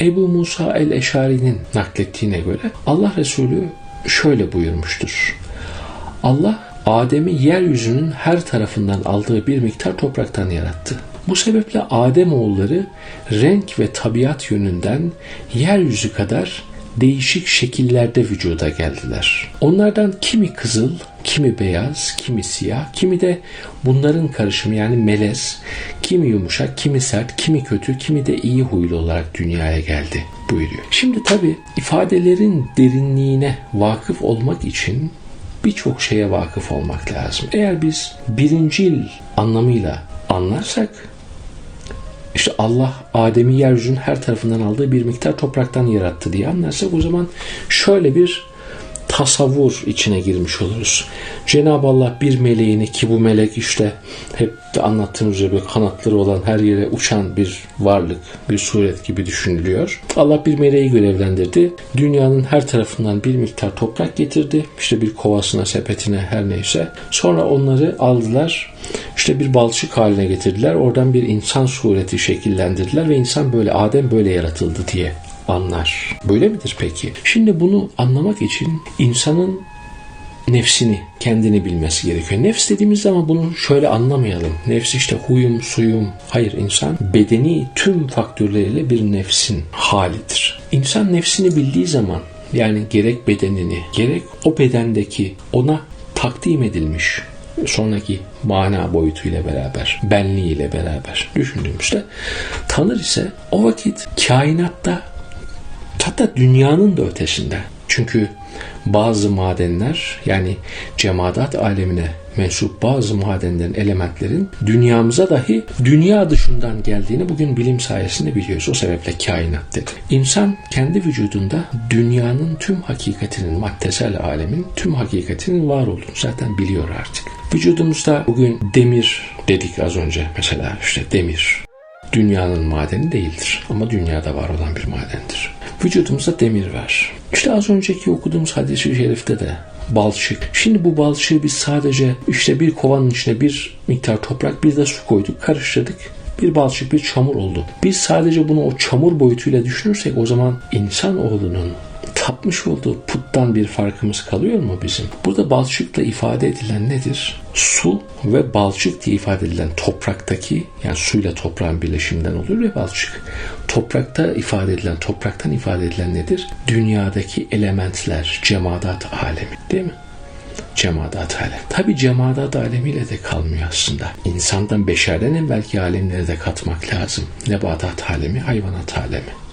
Ebu Musa el-Eşari'nin naklettiğine göre Allah Resulü şöyle buyurmuştur. Allah Adem'i yeryüzünün her tarafından aldığı bir miktar topraktan yarattı. Bu sebeple Adem oğulları renk ve tabiat yönünden yeryüzü kadar değişik şekillerde vücuda geldiler. Onlardan kimi kızıl, kimi beyaz, kimi siyah, kimi de bunların karışımı yani melez, kimi yumuşak, kimi sert, kimi kötü, kimi de iyi huylu olarak dünyaya geldi buyuruyor. Şimdi tabi ifadelerin derinliğine vakıf olmak için birçok şeye vakıf olmak lazım. Eğer biz birincil anlamıyla anlarsak işte Allah Adem'i yeryüzünün her tarafından aldığı bir miktar topraktan yarattı diye anlarsak o zaman şöyle bir tasavvur içine girmiş oluruz. Cenab-ı Allah bir meleğini ki bu melek işte hep de anlattığımız üzere kanatları olan her yere uçan bir varlık, bir suret gibi düşünülüyor. Allah bir meleği görevlendirdi. Dünyanın her tarafından bir miktar toprak getirdi. İşte bir kovasına, sepetine her neyse. Sonra onları aldılar. İşte bir balçık haline getirdiler. Oradan bir insan sureti şekillendirdiler ve insan böyle Adem böyle yaratıldı diye anlar. Böyle midir peki? Şimdi bunu anlamak için insanın nefsini, kendini bilmesi gerekiyor. Nefs dediğimiz zaman bunu şöyle anlamayalım. Nefs işte huyum, suyum. Hayır insan bedeni tüm faktörleriyle bir nefsin halidir. İnsan nefsini bildiği zaman yani gerek bedenini, gerek o bedendeki ona takdim edilmiş sonraki mana boyutuyla beraber, benliğiyle beraber düşündüğümüzde tanır ise o vakit kainatta hatta dünyanın da ötesinde. Çünkü bazı madenler yani cemaat alemine mensup bazı madenlerin, elementlerin dünyamıza dahi dünya dışından geldiğini bugün bilim sayesinde biliyoruz. O sebeple kainat dedi. İnsan kendi vücudunda dünyanın tüm hakikatinin, maddesel alemin tüm hakikatinin var olduğunu zaten biliyor artık. Vücudumuzda bugün demir dedik az önce mesela işte demir dünyanın madeni değildir ama dünyada var olan bir madendir. Vücudumuzda demir var. İşte az önceki okuduğumuz hadis-i şerifte de balçık. Şimdi bu balçığı biz sadece işte bir kovanın içine bir miktar toprak bir de su koyduk karıştırdık. Bir balçık bir çamur oldu. Biz sadece bunu o çamur boyutuyla düşünürsek o zaman insan oğlunun tapmış olduğu puttan bir farkımız kalıyor mu bizim? Burada balçıkla ifade edilen nedir? Su ve balçık diye ifade edilen topraktaki yani suyla toprağın birleşiminden oluyor ya balçık. Toprakta ifade edilen, topraktan ifade edilen nedir? Dünyadaki elementler, cemadat alemi değil mi? cemaat alem. Tabi cemaat alemiyle de kalmıyor aslında. İnsandan beşerden evvelki alemleri de katmak lazım. Nebatat alemi, hayvanat alemi.